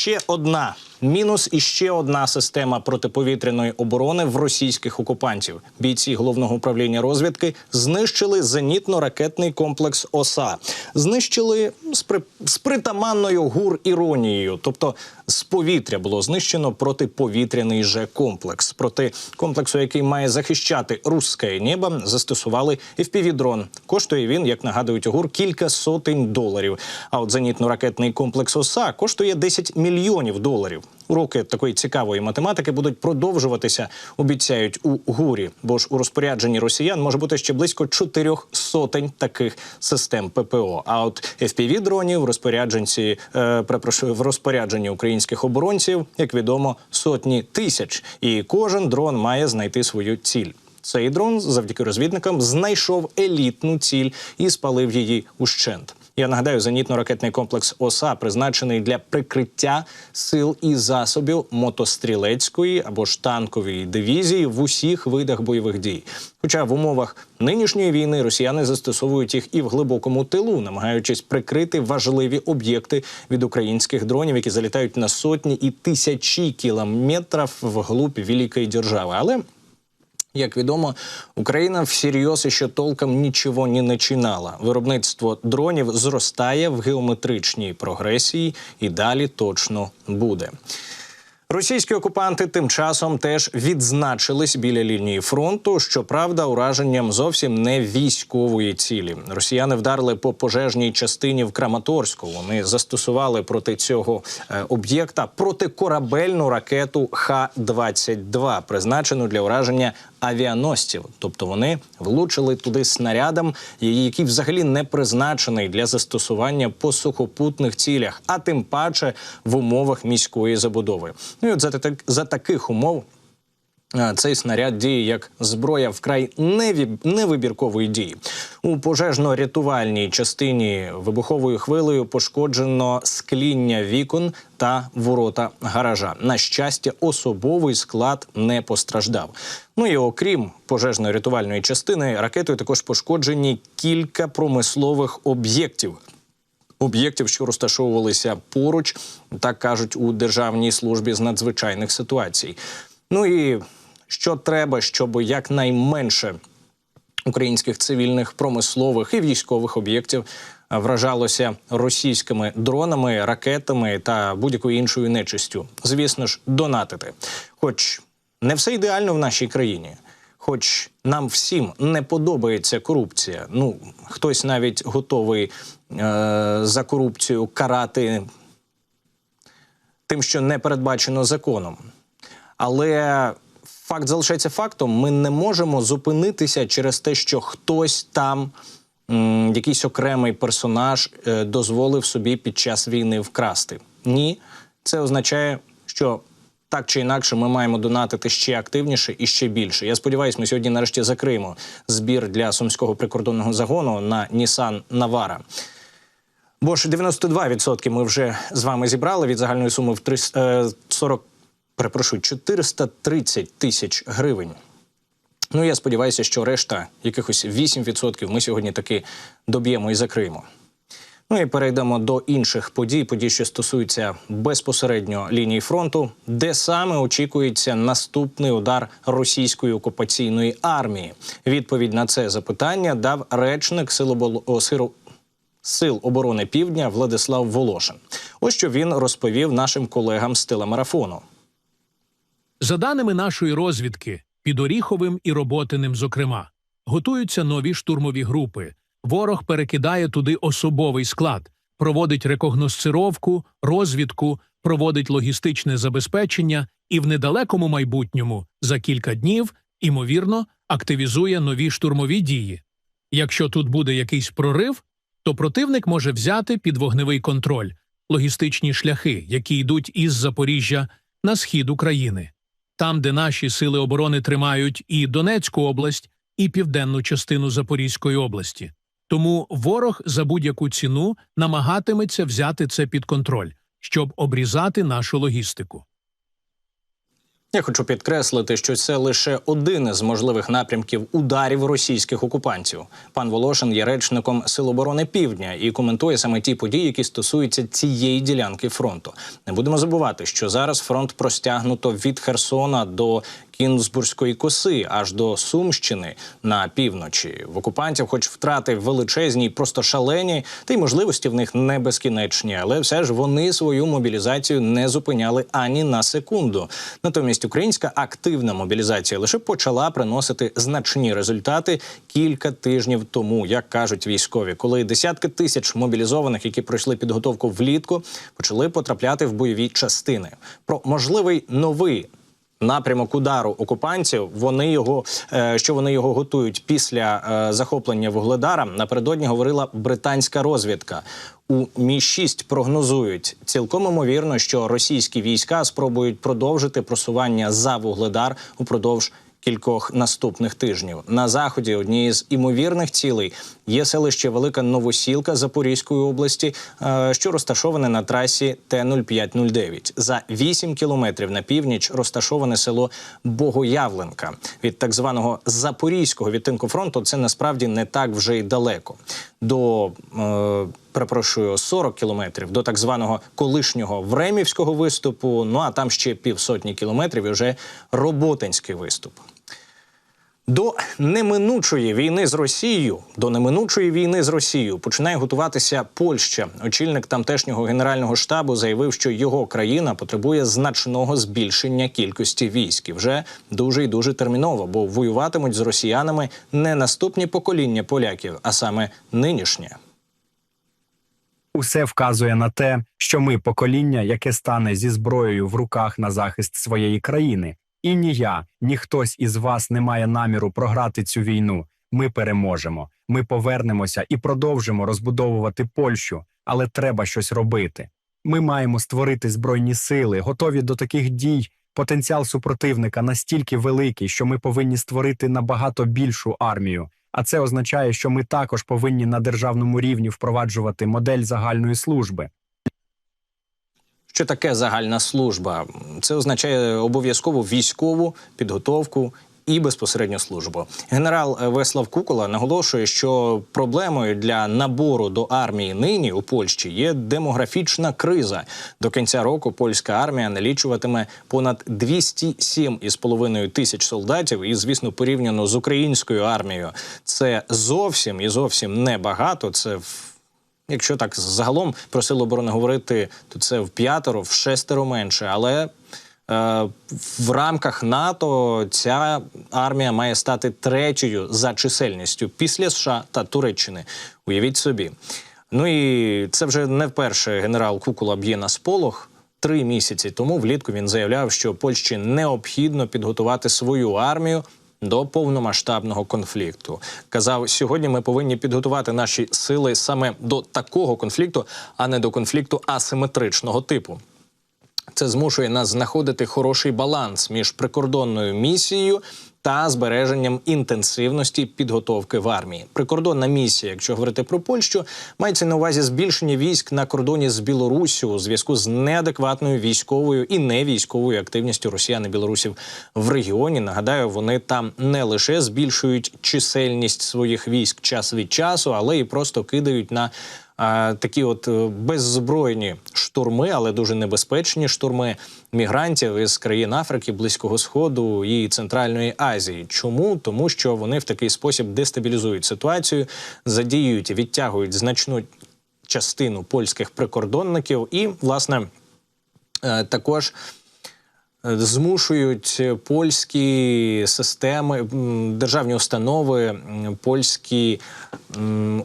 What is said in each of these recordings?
ще одна мінус і ще одна система протиповітряної оборони в російських окупантів. Бійці головного управління розвідки знищили зенітно-ракетний комплекс ОСА. Знищили з, при... з притаманною гур іронією, тобто з повітря було знищено протиповітряний же комплекс. Проти комплексу, який має захищати русське небо, застосували FPV-дрон. Коштує він, як нагадують ОГУР, кілька сотень доларів. А от зенітно-ракетний комплекс ОСА коштує 10 мільйонів доларів. Уроки такої цікавої математики будуть продовжуватися, обіцяють у гурі. Бо ж у розпорядженні росіян може бути ще близько чотирьох сотень таких систем ППО. А от fpv дронів в розпорядженці е, в розпорядженні українських оборонців, як відомо, сотні тисяч, і кожен дрон має знайти свою ціль. Цей дрон завдяки розвідникам знайшов елітну ціль і спалив її ущент. Я нагадаю, зенітно-ракетний комплекс ОСА призначений для прикриття сил і засобів мотострілецької або ж танкової дивізії в усіх видах бойових дій. Хоча в умовах нинішньої війни росіяни застосовують їх і в глибокому тилу, намагаючись прикрити важливі об'єкти від українських дронів, які залітають на сотні і тисячі кілометрів вглуб великої держави. Але як відомо, Україна всерйоз ще толком нічого не починала. Виробництво дронів зростає в геометричній прогресії і далі точно буде. Російські окупанти тим часом теж відзначились біля лінії фронту. Щоправда, ураженням зовсім не військової цілі. Росіяни вдарили по пожежній частині в Краматорську. Вони застосували проти цього е, об'єкта протикорабельну ракету Х-22, призначену для ураження авіаносців. Тобто вони влучили туди снарядом, який взагалі не призначений для застосування по сухопутних цілях, а тим паче в умовах міської забудови. Ну і от за, за таких умов. Цей снаряд діє як зброя вкрай невибіркової дії. У пожежно-рятувальній частині вибуховою хвилею пошкоджено скління вікон та ворота гаража. На щастя, особовий склад не постраждав. Ну і окрім пожежно-рятувальної частини, ракетою також пошкоджені кілька промислових об'єктів об'єктів, що розташовувалися поруч, так кажуть у Державній службі з надзвичайних ситуацій. Ну і що треба, щоб якнайменше українських цивільних, промислових і військових об'єктів вражалося російськими дронами, ракетами та будь-якою іншою нечистю. Звісно ж, донатити. Хоч не все ідеально в нашій країні. Хоч нам всім не подобається корупція. Ну, хтось навіть готовий е- за корупцію карати тим, що не передбачено законом. Але факт залишається фактом: ми не можемо зупинитися через те, що хтось там, якийсь окремий персонаж, е, дозволив собі під час війни вкрасти. Ні, це означає, що. Так чи інакше, ми маємо донатити ще активніше і ще більше. Я сподіваюся, ми сьогодні нарешті закриємо збір для сумського прикордонного загону на Nissan Navara. Бо ж 92% ми вже з вами зібрали від загальної суми в 300, е, 40, перепрошую, 430 тисяч гривень. Ну я сподіваюся, що решта, якихось 8% ми сьогодні таки доб'ємо і закриємо. Ну і перейдемо до інших подій, подій, що стосуються безпосередньо лінії фронту, де саме очікується наступний удар російської окупаційної армії. Відповідь на це запитання дав речник Сил, оборони Півдня Владислав Волошин. Ось що він розповів нашим колегам з телемарафону. За даними нашої розвідки, під Оріховим і Роботиним, зокрема, готуються нові штурмові групи. Ворог перекидає туди особовий склад, проводить рекогносцировку, розвідку, проводить логістичне забезпечення і в недалекому майбутньому за кілька днів, імовірно, активізує нові штурмові дії. Якщо тут буде якийсь прорив, то противник може взяти під вогневий контроль логістичні шляхи, які йдуть із Запоріжжя на схід України там, де наші сили оборони тримають і Донецьку область, і південну частину Запорізької області. Тому ворог за будь-яку ціну намагатиметься взяти це під контроль, щоб обрізати нашу логістику. Я хочу підкреслити, що це лише один із можливих напрямків ударів російських окупантів. Пан Волошин є речником Сил оборони Півдня і коментує саме ті події, які стосуються цієї ділянки фронту. Не будемо забувати, що зараз фронт простягнуто від Херсона до Кінзбурзької коси аж до Сумщини на півночі. В окупантів, хоч втрати величезні, просто шалені, та й можливості в них не безкінечні, але все ж вони свою мобілізацію не зупиняли ані на секунду. Натомість українська активна мобілізація лише почала приносити значні результати кілька тижнів тому, як кажуть військові, коли десятки тисяч мобілізованих, які пройшли підготовку влітку, почали потрапляти в бойові частини. Про можливий новий напрямок удару окупантів. Вони його е, що вони його готують після е, захоплення вугледара. Напередодні говорила британська розвідка. У мі 6 прогнозують цілком імовірно, що російські війська спробують продовжити просування за вугледар упродовж кількох наступних тижнів. На заході однією з імовірних цілей є селище Велика Новосілка Запорізької області, е, що розташоване на трасі Т-0509. За 8 кілометрів на північ розташоване село Богоявленка. Від так званого запорізького відтинку фронту це насправді не так вже й далеко. До е, перепрошую 40 кілометрів до так званого колишнього Времівського виступу. Ну а там ще півсотні кілометрів і вже роботинський виступ. До неминучої війни з Росією, до неминучої війни з Росією починає готуватися Польща. Очільник тамтешнього генерального штабу заявив, що його країна потребує значного збільшення кількості військ. І вже дуже і дуже терміново, бо воюватимуть з росіянами не наступні покоління поляків, а саме нинішнє. Усе вказує на те, що ми покоління, яке стане зі зброєю в руках на захист своєї країни. І ні я, ні хтось із вас не має наміру програти цю війну. Ми переможемо. Ми повернемося і продовжимо розбудовувати Польщу, але треба щось робити. Ми маємо створити збройні сили, готові до таких дій. Потенціал супротивника настільки великий, що ми повинні створити набагато більшу армію. А це означає, що ми також повинні на державному рівні впроваджувати модель загальної служби. Що таке загальна служба? Це означає обов'язкову військову підготовку. І безпосередньо службу генерал Веслав Кукола наголошує, що проблемою для набору до армії нині у Польщі є демографічна криза. До кінця року польська армія налічуватиме понад 207,5 тисяч солдатів. І, звісно, порівняно з українською армією, це зовсім і зовсім небагато. Це в Якщо так загалом про силу оборони говорити, то це в п'ятеро, в шестеро менше. Але е, в рамках НАТО ця армія має стати третьою за чисельністю після США та Туреччини. Уявіть собі. Ну і це вже не вперше генерал Кукула б'є на сполох. Три місяці тому влітку він заявляв, що Польщі необхідно підготувати свою армію до повномасштабного конфлікту. Казав, сьогодні ми повинні підготувати наші сили саме до такого конфлікту, а не до конфлікту асиметричного типу. Це змушує нас знаходити хороший баланс між прикордонною місією та збереженням інтенсивності підготовки в армії. Прикордонна місія, якщо говорити про Польщу, мається на увазі збільшення військ на кордоні з Білоруссю у зв'язку з неадекватною військовою і невійськовою активністю росіян і білорусів в регіоні. Нагадаю, вони там не лише збільшують чисельність своїх військ час від часу, але і просто кидають на такі от е, беззбройні штурми, але дуже небезпечні штурми мігрантів із країн Африки, Близького Сходу і Центральної Азії. Чому? Тому що вони в такий спосіб дестабілізують ситуацію, задіюють, відтягують значну частину польських прикордонників і, власне, е, також змушують польські системи, державні установи, польські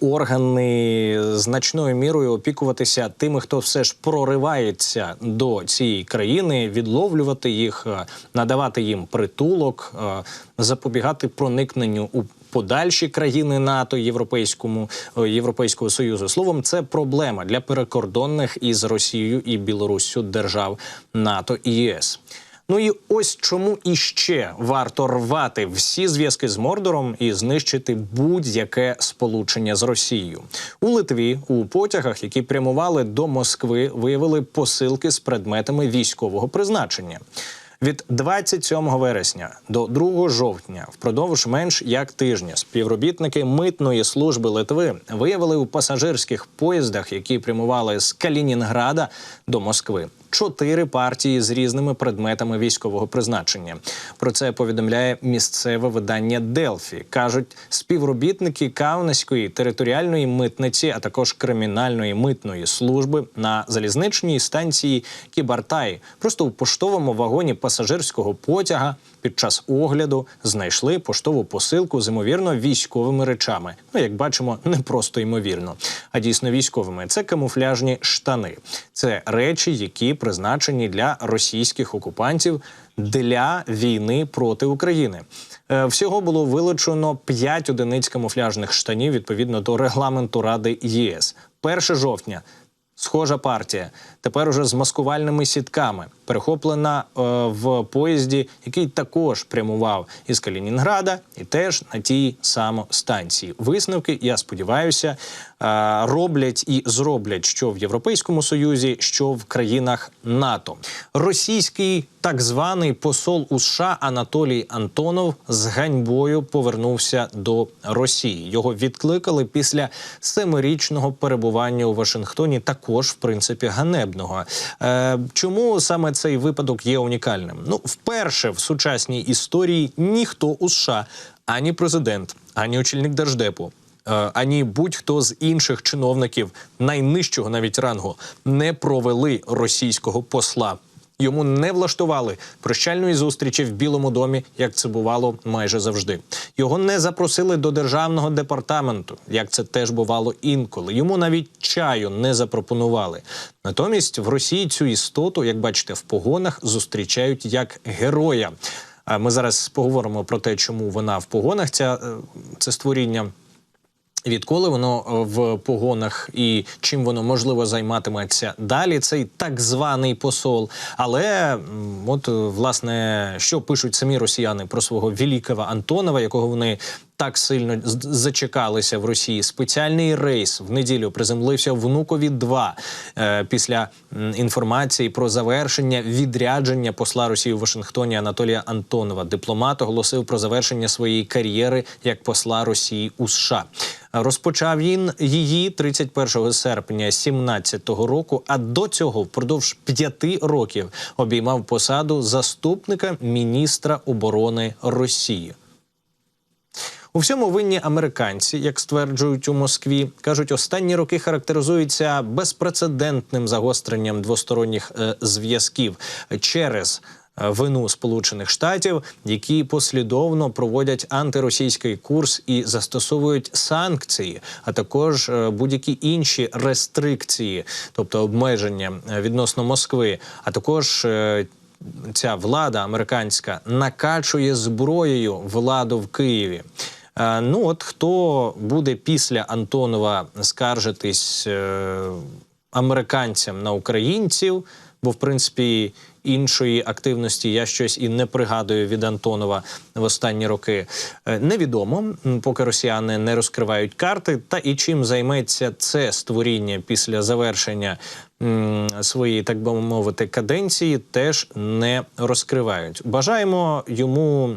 органи значною мірою опікуватися тими, хто все ж проривається до цієї країни, відловлювати їх, е, надавати їм притулок, е, запобігати проникненню у подальші країни НАТО, Європейському е, Європейського союзу. Словом, це проблема для перекордонних із Росією і Білоруссю держав НАТО і ЄС. Ну і ось чому іще варто рвати всі зв'язки з Мордором і знищити будь-яке сполучення з Росією. У Литві у потягах, які прямували до Москви, виявили посилки з предметами військового призначення. Від 27 вересня до 2 жовтня, впродовж менш як тижня, співробітники митної служби Литви виявили у пасажирських поїздах, які прямували з Калінінграда до Москви. Чотири партії з різними предметами військового призначення. Про це повідомляє місцеве видання Делфі. кажуть співробітники Каунасської територіальної митниці, а також кримінальної митної служби на залізничній станції Кібартай. Просто у поштовому вагоні пасажирського потяга під час огляду знайшли поштову посилку з ймовірно військовими речами. Ну, як бачимо, не просто ймовірно, а дійсно військовими. Це камуфляжні штани. Це речі, які призначені для російських окупантів для війни проти України. Е, Всього було вилучено 5 одиниць камуфляжних штанів відповідно до регламенту Ради ЄС. 1 жовтня. Схожа партія тепер уже з маскувальними сітками, перехоплена е, в поїзді, який також прямував із Калінінграда, і теж на тій самостанції. Висновки, я сподіваюся, е, роблять і зроблять що в Європейському Союзі, що в країнах НАТО. Російський так званий посол у США Анатолій Антонов з ганьбою повернувся до Росії. Його відкликали після семирічного перебування у Вашингтоні. Також, в принципі, ганебного. Е, чому саме цей випадок є унікальним? Ну, вперше в сучасній історії ніхто у США, ані президент, ані очільник держдепу. е, Ані будь-хто з інших чиновників найнижчого навіть рангу не провели російського посла. Йому не влаштували прощальної зустрічі в Білому домі, як це бувало майже завжди. Його не запросили до державного департаменту, як це теж бувало інколи. Йому навіть чаю не запропонували. Натомість в Росії цю істоту, як бачите, в погонах зустрічають як героя. Ми зараз поговоримо про те, чому вона в погонах. Ця е, це створіння. Відколи воно е, в погонах і чим воно можливо займатиметься далі, цей так званий посол. Але от е, власне що пишуть самі росіяни про свого великого Антонова, якого вони так сильно зачекалися в Росії. Спеціальний рейс в неділю приземлився внукові 2 е, після інформації про завершення відрядження посла Росії у Вашингтоні Анатолія Антонова. Дипломат оголосив про завершення своєї кар'єри як посла Росії у США. Розпочав він її 31 серпня 17-го року. А до цього впродовж п'яти років обіймав посаду заступника міністра оборони Росії. У всьому винні американці, як стверджують у Москві, кажуть, останні роки характеризуються безпрецедентним загостренням двосторонніх е, зв'язків через. е, Вину Сполучених Штатів, які послідовно проводять антиросійський курс і застосовують санкції, а також е, будь-які інші рестрикції, тобто обмеження е, відносно Москви, а також ця влада американська накачує зброєю владу в Києві. Е, Ну, от хто буде після Антонова скаржитись е, американцям на українців, бо в принципі іншої активності я щось і не пригадую від Антонова в останні роки. Е, Невідомо, поки росіяни не розкривають карти, та і чим займеться це створіння після завершення м, своєї, так би мовити, каденції, теж не розкривають. Бажаємо йому.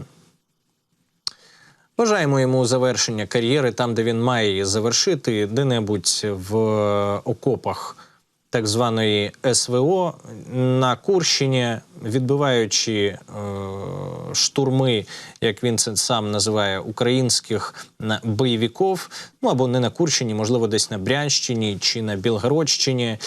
Бажаємо йому завершення кар'єри там, де він має її завершити, де-небудь в е, окопах так званої СВО на Курщині, відбиваючи е, штурми, як він це сам називає, українських бойовиків, ну або не на Курщині, можливо, десь на Брянщині чи на Білгородщині.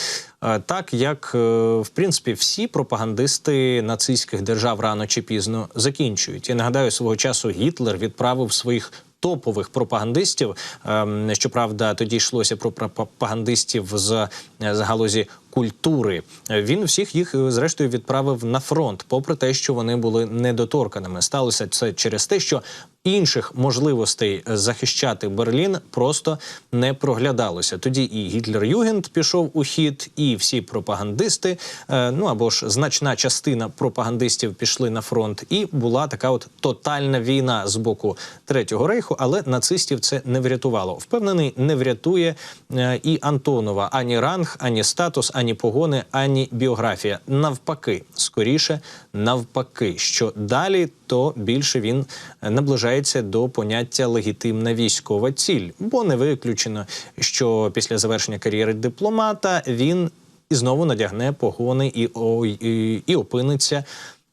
Е, Так як е, в принципі всі пропагандисти нацистських держав рано чи пізно закінчують. Я нагадаю, свого часу Гітлер відправив своїх топових пропагандистів. ем, Щоправда, тоді йшлося про пропагандистів з, з галузі культури. Він всіх їх е, зрештою відправив на фронт, попри те, що вони були недоторканими. Сталося це через те, що інших можливостей захищати Берлін просто не проглядалося. Тоді і Гітлер-Югенд пішов у хід, і всі пропагандисти, е, ну або ж значна частина пропагандистів пішли на фронт, і була така от тотальна війна з боку третього рейху, але нацистів це не врятувало. Впевнений, не врятує е, і Антонова ані ранг, ані статус, ані погони, ані біографія. Навпаки, скоріше, навпаки, що далі, то більше він наближається до поняття легітимна військова ціль, бо не виключено, що після завершення кар'єри дипломата він і знову надягне погони і, о, і, і опиниться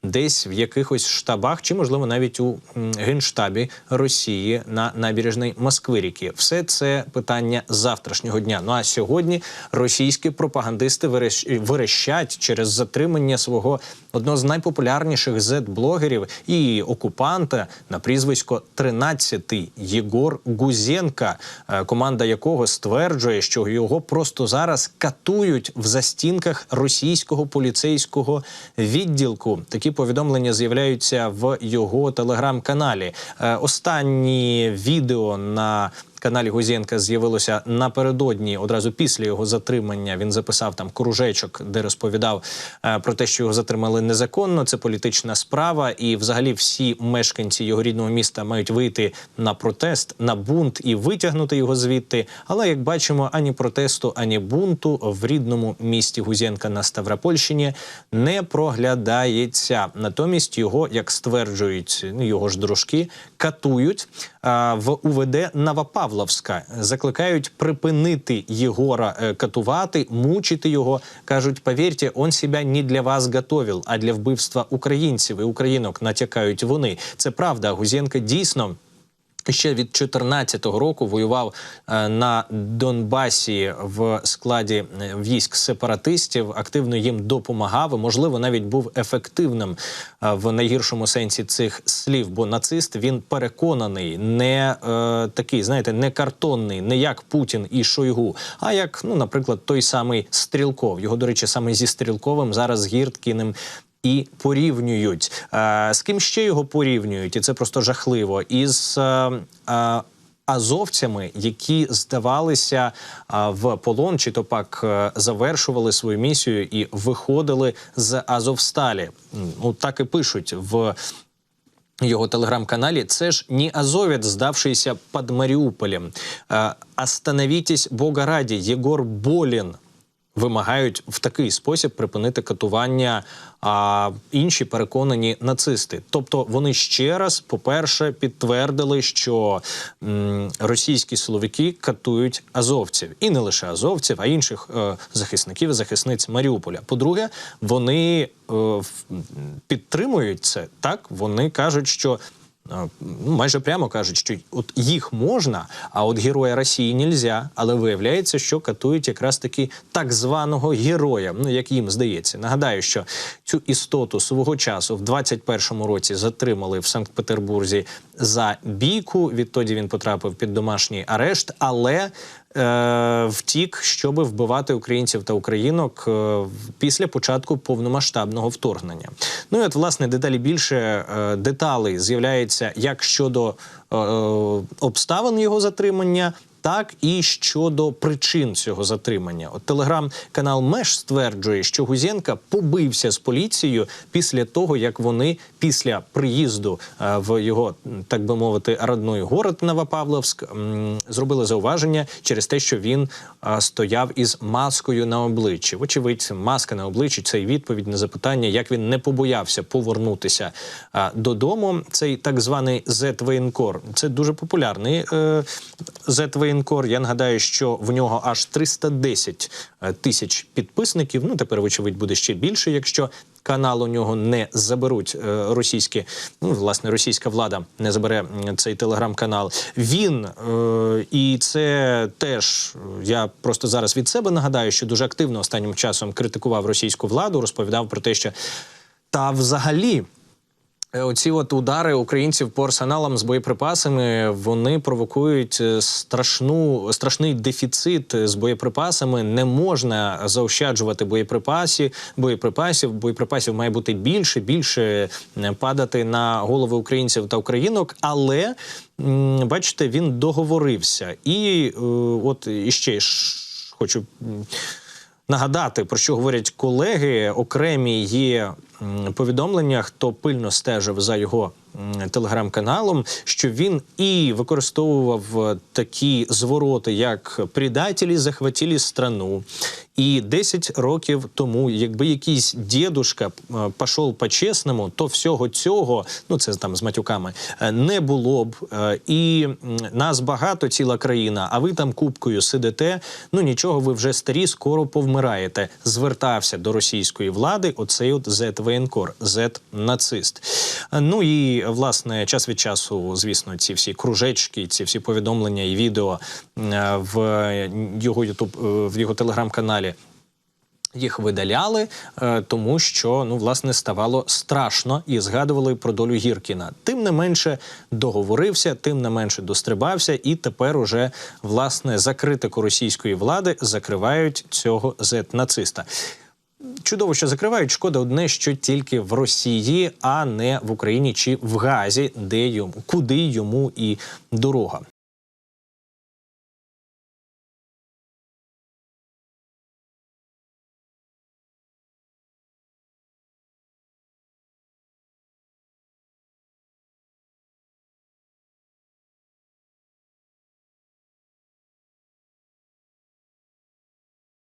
десь в якихось штабах, чи можливо навіть у генштабі Росії на набережній Москвиріки. Все це питання завтрашнього дня. Ну а сьогодні російські пропагандисти верещ- верещать через затримання свого одного з найпопулярніших зет-блогерів і окупанта на прізвисько 13-й Єгор Гузенка, е, команда якого стверджує, що його просто зараз катують в застінках російського поліцейського відділку. Такі повідомлення з'являються в його телеграм-каналі. Е, Останні відео на каналі Гузєнка з'явилося напередодні, одразу після його затримання. Він записав там кружечок, де розповідав е, про те, що його затримали незаконно. Це політична справа, і взагалі всі мешканці його рідного міста мають вийти на протест, на бунт і витягнути його звідти. Але як бачимо, ані протесту, ані бунту в рідному місті Гузєнка на Ставропольщині не проглядається. Натомість його, як стверджують ну, його ж дружки, катують а, в УВД Новопавловська. Закликають припинити Єгора е, катувати, мучити його. кажуть, повірте, он себе не для вас готовив, а для вбивства українців і українок. Натякають вони. Це правда. Гузєнка дійсно. Ще від 2014 року воював е, на Донбасі в складі е, військ сепаратистів, активно їм допомагав. і, Можливо, навіть був ефективним е, в найгіршому сенсі цих слів. Бо нацист він переконаний, не е, такий, знаєте, не картонний, не як Путін і Шойгу, а як, ну, наприклад, той самий Стрілков. Його, до речі, саме зі Стрілковим зараз з Гірткіним і порівнюють. Е, з ким ще його порівнюють, і це просто жахливо. Із е, е, азовцями, які здавалися в полон, чи то пак завершували свою місію і виходили з Азовсталі. Ну так і пишуть в. Його телеграм-каналі це ж не азовець, здавшийся під Маріуполем. Остановітесь, Бога раді, Єгор Болін вимагають в такий спосіб припинити катування а, інші переконані нацисти. Тобто вони ще раз, по-перше, підтвердили, що м, російські силовики катують азовців, і не лише азовців, а інших е, захисників захисниць Маріуполя. По-друге, вони е, підтримують це так. Вони кажуть, що ну, майже прямо кажуть, що от їх можна, а от героя Росії нельзя. Але виявляється, що катують якраз таки так званого героя. Ну як їм здається. Нагадаю, що цю істоту свого часу в 21-му році затримали в Санкт-Петербурзі за бійку. Відтоді він потрапив під домашній арешт, але втік, щоби вбивати українців та українок е, після початку повномасштабного вторгнення. Ну і от власне дедалі більше е, деталей з'являється як щодо е, обставин його затримання. Так і щодо причин цього затримання. От телеграм-канал Меш стверджує, що Гузєнка побився з поліцією після того, як вони після приїзду е, в його, так би мовити, родной город Новопавловськ зробили зауваження через те, що він е, стояв із маскою на обличчі. Вочевидь, маска на обличчі це й відповідь на запитання, як він не побоявся повернутися е, додому. Цей так званий Z-воєнкор. Це дуже популярний е, Z-воєнкор. Я нагадаю, що в нього аж 310 е, тисяч підписників. Ну тепер, вочевидь, буде ще більше, якщо канал у нього не заберуть е, російські, ну власне, російська влада не забере цей телеграм-канал. Він е, і це теж я просто зараз від себе нагадаю, що дуже активно останнім часом критикував російську владу, розповідав про те, що та взагалі Оці от удари українців по арсеналам з боєприпасами вони провокують е, страшну страшний дефіцит з боєприпасами. Не можна заощаджувати боєприпасів. Боєприпасів боєприпасів має бути більше, більше е, падати на голови українців та українок. Але бачите, він договорився. І е, от іще хочу. Нагадати про що говорять колеги. Окремі є повідомлення, хто пильно стежив за його телеграм-каналом, що він і використовував е, такі звороти, як «предателі захватили страну. І 10 років тому, якби якийсь дідушка е, пішов по-чесному, то всього цього, ну це там з матюками, е, не було б. І нас багато, ціла країна, а ви там купкою сидите. Ну нічого, ви вже старі, скоро повмираєте. Звертався до російської влади оцей от зет-воєнкор, зет-нацист. Е, Ну і власне час від часу, звісно, ці всі кружечки, ці всі повідомлення і відео е, в його ютуб в його телеграм-каналі. Їх видаляли, е, тому що ну власне ставало страшно і згадували про долю Гіркіна. Тим не менше договорився, тим не менше дострибався, і тепер уже власне за критику російської влади закривають цього зет-нациста. Чудово, що закривають. Шкода одне, що тільки в Росії, а не в Україні чи в Газі, де йому куди йому і дорога.